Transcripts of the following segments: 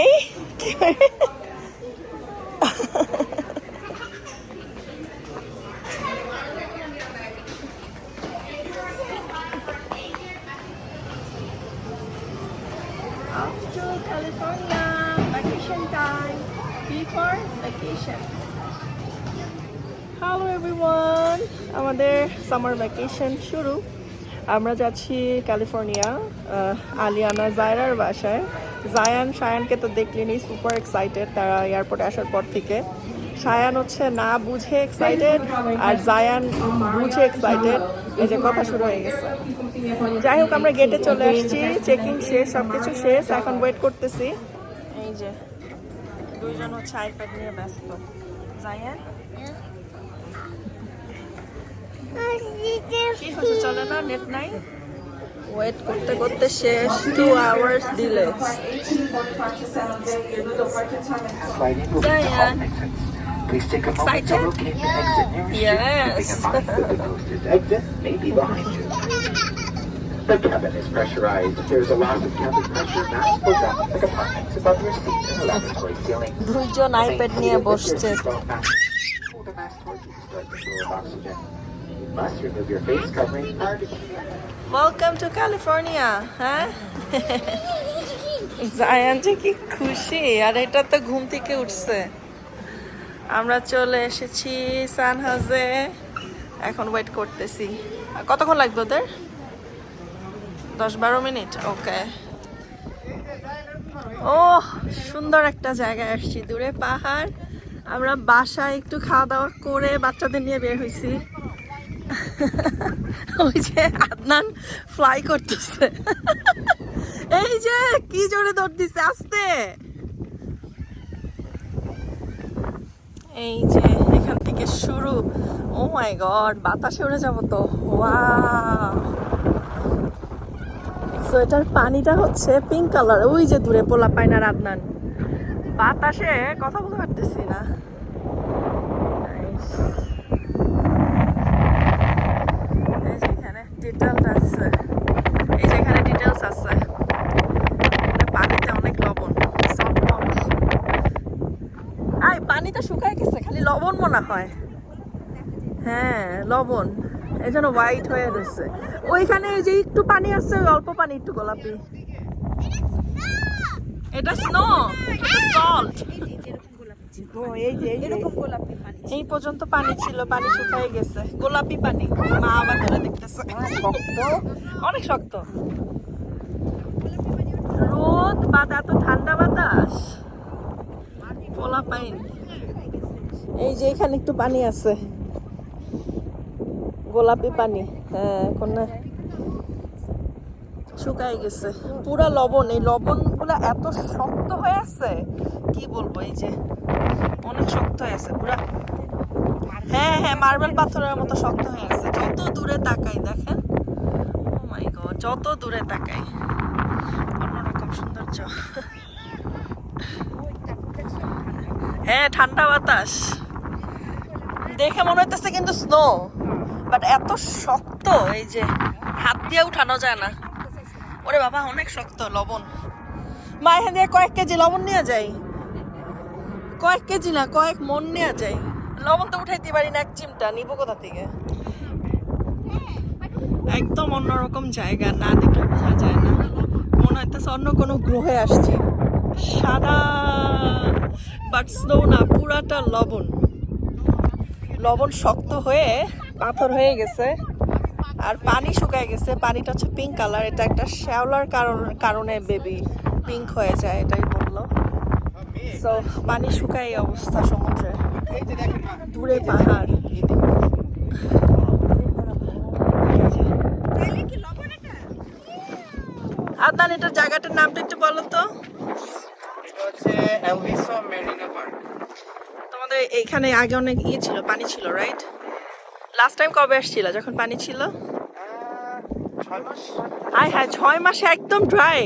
এই কি করে? Off to California vacation time before vacation. Hello everyone আমাদের সামার ভ্যাকেশন শুরু আমরা যাচ্ছি ক্যালিফোর্নিয়া আলিয়ানা জায়রার বাসায়। জায়ান, সায়ানকে তো দেখলেনি সুপার এক্সাইটেড তারা এয়ারপোর্টে আসার পর থেকে। সায়ান হচ্ছে না বুঝে এক্সাইটেড আর জায়ান বুঝে এক্সাইটেড এই যে কথা শুরু হয়ে গেছে। যাই হোক, আমরা গেটে চলে আসছি চেকিং শেষ সব কিছু শেষ, এখন ওয়েট করতেছি। এই যে, দুইজন হচ্ছে আইপ্যাড নিয়ে ব্যস্ত। জায়ান কি হচ্ছে চলে না নেট নাই ওয়েট করতে করতে শেষ two hours moment Excited? the Yes. the. The cabin is pressurized. If there is a loss of cabin pressure, mask will drop into compartments above your seat and laboratory ceiling. দুইজন iPad নিয়ে বসছে Hold the mask towards you to start the flow of oxygen. Must remove your face covering. Prior to California হ্যাঁ জায়ান কি খুশি, আর এটা তো ঘুম থেকে উঠছে। আমরা চলে এসেছি সান হাউসে এখন ওয়েট করতেছি। কতক্ষণ লাগবে ওদের? দশ বারো মিনিট? ওকে ও সুন্দর একটা জায়গায় আসছি। দূরে পাহাড়। আমরা বাসায় একটু খাওয়া দাওয়া করে বাচ্চাদের নিয়ে বের হয়েছি। ওই যে আদনান ফ্লাই করতেছে। এই যে, কি জোরে দৌড় দিছে, আস্তে। এই যে, এখান থেকে শুরু। ও মাই গড, বাতাসে উড়ে যাব তো। ওয়াও। সো এটার পানিটা হচ্ছে পিঙ্ক কালার ওই যে দূরে পোলা পায়না আদনান। বাতাসে কথা বলতে পারতেছি না Nice. এই যে এখানে ডিটেলস আছে এই যে এখানে ডিটেলস আছে মানে পানিতে অনেক লবণ সল্ট বম্বস আই পানিটা শুকায় গেছে খালি লবণ মনে হয় হ্যাঁ লবণ এই জন্য হোয়াইট হয়ে রয়েছে। ওইখানে যে একটু পানি আছে অল্প পানি একটু গোলাপি। এটা স্নো সল্ট এই পর্যন্ত পানি ছিল পানি শুকিয়ে গেছে। গোলাপি পানি। মা আবার ধরে দেখতেছে। শক্ত। অনেক শক্ত। রোদ বাদ এত ঠান্ডা বাতাস। পোলা পাইন। এই যে এখানে একটু পানি আছে। গোলাপি পানি। হ্যাঁ শুকাই গেছে। পুরা লবণ, এই লবণগুলা এত শক্ত হয়ে আছে, কি বলব এই যে? অনেক শক্ত হয়ে আছে, পুরা। হ্যাঁ হ্যাঁ মার্বেল পাথরের মতো শক্ত হয়ে আছে। যত দূরে তাকাই, দেখেন। গড যত দূরে তাকাই। অন্যরকম সৌন্দর্য। হ্যাঁ ঠান্ডা বাতাস। দেখে মনে হইতেছে কিন্তু স্নো বাট এত শক্ত, এই যে হাত দিয়ে উঠানো যায় না। ওরে বাবা, অনেক শক্ত লবণ। মা দিয়ে কয়েক কেজি লবণ নিয়ে যাই কয়েক কেজি না, কয়েক মন নিয়ে যাই লবণ তো উঠাইতে পারি না, এক চিমটা। নিবো কোথা থেকে? একদম অন্যরকম জায়গা, না দেখলে বোঝা যায় না। মনে হইতেছে অন্য কোনো গ্রহে আসছে। সাদা বাট স্নো না, পুরাটা লবণ। লবণ শক্ত হয়ে পাথর হয়ে গেছে। আর পানি শুকায় গেছে। পানিটা হচ্ছে পিঙ্ক কালার এটা একটা শ্যাওলার কারণ কারণে বেবি পিঙ্ক হয়ে যায় এটাই বলল। তো পানি শুকায় এই অবস্থা সমুদ্রে। দূরে পাহাড়। আদনান এটার জায়গাটার নামটা একটু বলো তো। তোমাদের এইখানে আগে অনেক ইয়ে ছিল পানি ছিল রাইট লাস্ট টাইম কবে আসছিল? যখন পানি ছিল? ছয় মাস। হাই হাই ছয় মাসে একদম ড্রাই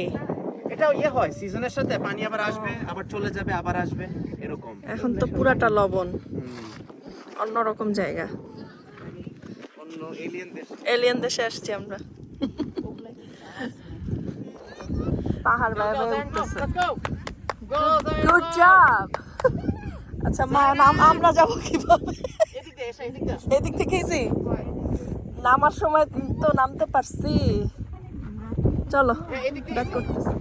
এটাও ইয়ে হয় সিজনের সাথে পানি আবার আসবে আবার চলে যাবে আবার আসবে এরকম। এখন তো পুরাটা লবণ। অন্যরকম জায়গা। অন্য এলিয়েন দেশ। এলিয়েন দেশে আসছি আমরা। পাহাড় বেয়ে উঠতেছে। গুড জব আচ্ছা মা নাম আমরা যাব কীভাবে? এদিক থেকে এসে? নামার সময় তো নামতে পারছি। চলো হ্যাঁ, ব্যাক করতেছি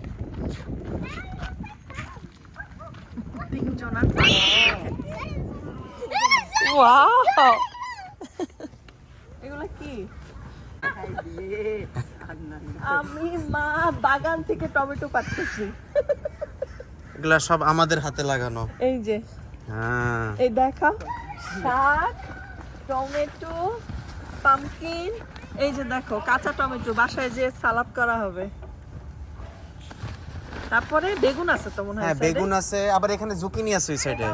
এগুলো কি? আমি মা বাগান থেকে টমেটো পাচ্ছি এগুলা সব আমাদের হাতে লাগানো। এই যে। হ্যাঁ। এই দেখা শাক টমেটো পামকিন এই যে দেখো কাঁচা টমেটো বাসায় যে সালাদ করা হবে। তারপরে বেগুন আছে তো মনে হয় হ্যাঁ বেগুন আছে আবার এখানে জুকিনি আছে ওই সাইডে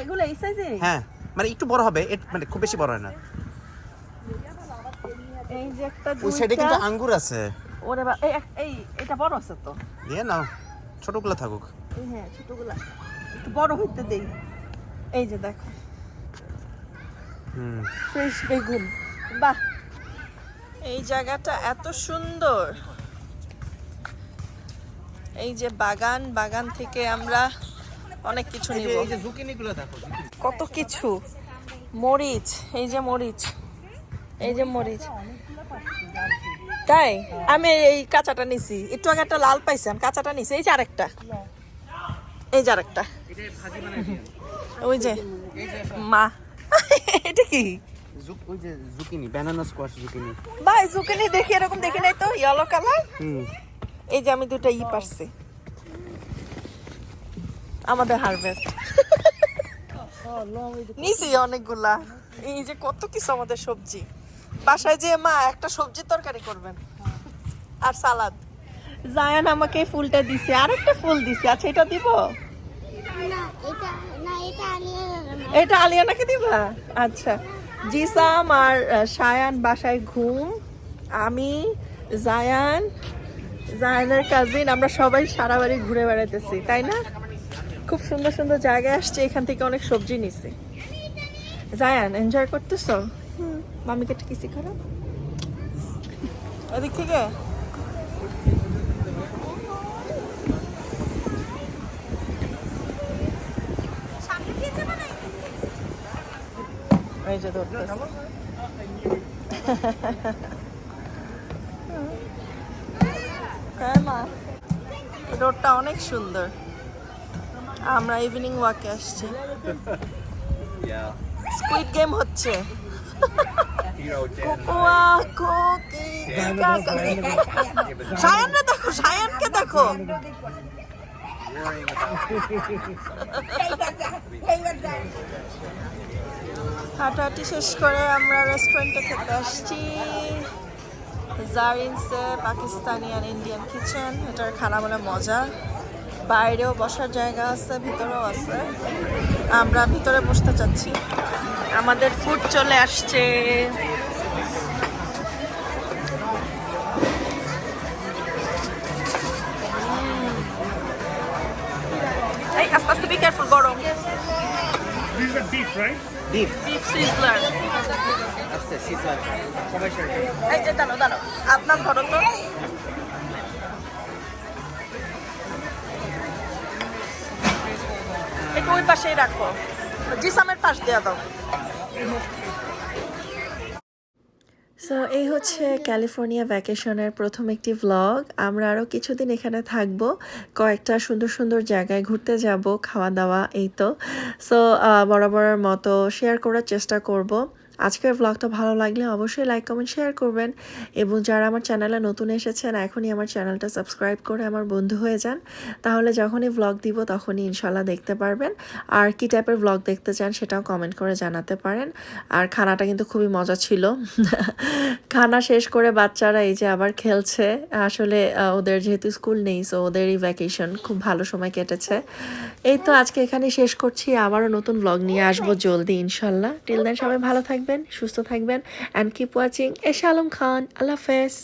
এগুলো এই সাইজে হ্যাঁ মানে একটু বড় হবে মানে খুব বেশি বড় হয় না। এই যে একটা ওই সাইডে কিন্তু আঙ্গুর আছে। ওরে বা এই এই এটা বড় আছে তো? দিয়ে নাও ছোটগুলো থাকুক। হ্যাঁ ছোটগুলা। একটু বড় হইতে দেই। এই যে দেখো। ফ্রেশ বেগুন। বাহ। এই জায়গাটা এত সুন্দর। এই যে বাগান বাগান থেকে আমরা অনেক কিছু নিব। এই যে জুকিনিগুলো দেখো কত কিছু। মরিচ এই যে মরিচ। এই যে মরিচ। তাই আমি এই কাঁচাটা নিছি। একটু আগে একটা লাল পাইছি আমি কাঁচাটা নিছি। এই যে আরেকটা। এই যে আরেকটা। ওই যে মা এটা কি? জুক ওই যে জুকিনি ব্যানানা স্কোয়াশ জুকিনি। ভাই জুকিনি দেখি এরকম দেখি নাই তো ইয়েলো কালার হুম। এই যে আমি দুটো ই পারছি। আমাদের হারভেস্ট নিছি অনেকগুলা। এই যে কত কিছু আমাদের সবজি। বাসায় যে মা একটা সবজির তরকারি করবেন। আর সালাদ। জায়ান আমাকে ফুলটা দিছে আর একটা ফুল দিছে। আচ্ছা এটা দিব? না এটা না এটা আলিয়া এটা আলিয়ানাকে দিবা? আচ্ছা। জিসাম আর সায়ান বাসায় ঘুম। আমি জায়ান জায়ানের কাজিন আমরা সবাই সারা বাড়ি ঘুরে বেড়াইতেছি তাই না? খুব সুন্দর সুন্দর জায়গায় আসছে এখান থেকে অনেক সবজি নিছি। জায়ান এনজয় করতেছো? হুম, মামিকে একটু কিসি করো। ওদিক থেকে? এই যে হ্যাঁ রোডটা অনেক সুন্দর আমরা ইভিনিং ওয়াকে আসছি স্কুইড গেম হচ্ছে সায়ানকে দেখো সায়ানকে দেখো হাঁটাহাঁটি শেষ করে আমরা রেস্টুরেন্টে খেতে আসছি। জারিনসে পাকিস্তানি আর ইন্ডিয়ান কিচেন এটার খানা মানে মজা। বাইরেও বসার জায়গা আছে, ভিতরেও আছে। আমরা ভিতরে বসতে চাচ্ছি। আমাদের ফুড চলে আসছে। আস্তে আস্তে বি কেয়ারফুল গরম। These are beef, right? Deep beef sizzler আস্তে সিজার সবাই শেয়ার এই যে দাঁড়ো দাঁড়ো আপনার ধরো তো। একটু ওই পাশেই রাখো। জিসামের পাশ দেওয়া দাও। সো এই হচ্ছে ক্যালিফোর্নিয়া ভ্যাকেশনের প্রথম একটি ভ্লগ আমরা আরও কিছুদিন এখানে থাকব। কয়েকটা সুন্দর সুন্দর জায়গায় ঘুরতে যাব, খাওয়া দাওয়া, এই তো। সো বরাবরের মতো শেয়ার করার চেষ্টা করব। আজকের ভ্লগটা ভালো লাগলে অবশ্যই লাইক কমেন্ট শেয়ার করবেন। এবং যারা আমার চ্যানেলে নতুন এসেছেন, এখনই আমার চ্যানেলটা সাবস্ক্রাইব করে আমার বন্ধু হয়ে যান। তাহলে যখনই ভ্লগ দিব, তখনই ইনশাল্লাহ দেখতে পারবেন। আর কি টাইপের ভ্লগ দেখতে চান, সেটাও কমেন্ট করে জানাতে পারেন। আর খানাটা কিন্তু খুবই মজা ছিল। খানা শেষ করে বাচ্চারা এই যে আবার খেলছে। আসলে ওদের যেহেতু স্কুল নেই সো ওদেরই ভ্যাকেশন খুব ভালো সময় কেটেছে। এই তো আজকে এখানে শেষ করছি। আবারও নতুন ব্লগ নিয়ে আসব জলদি ইনশাল্লাহ টিল দেন সবাই ভালো থাকবেন সুস্থ থাকবেন and keep watching Esha Alam Khan আল্লাহ হাফেজ।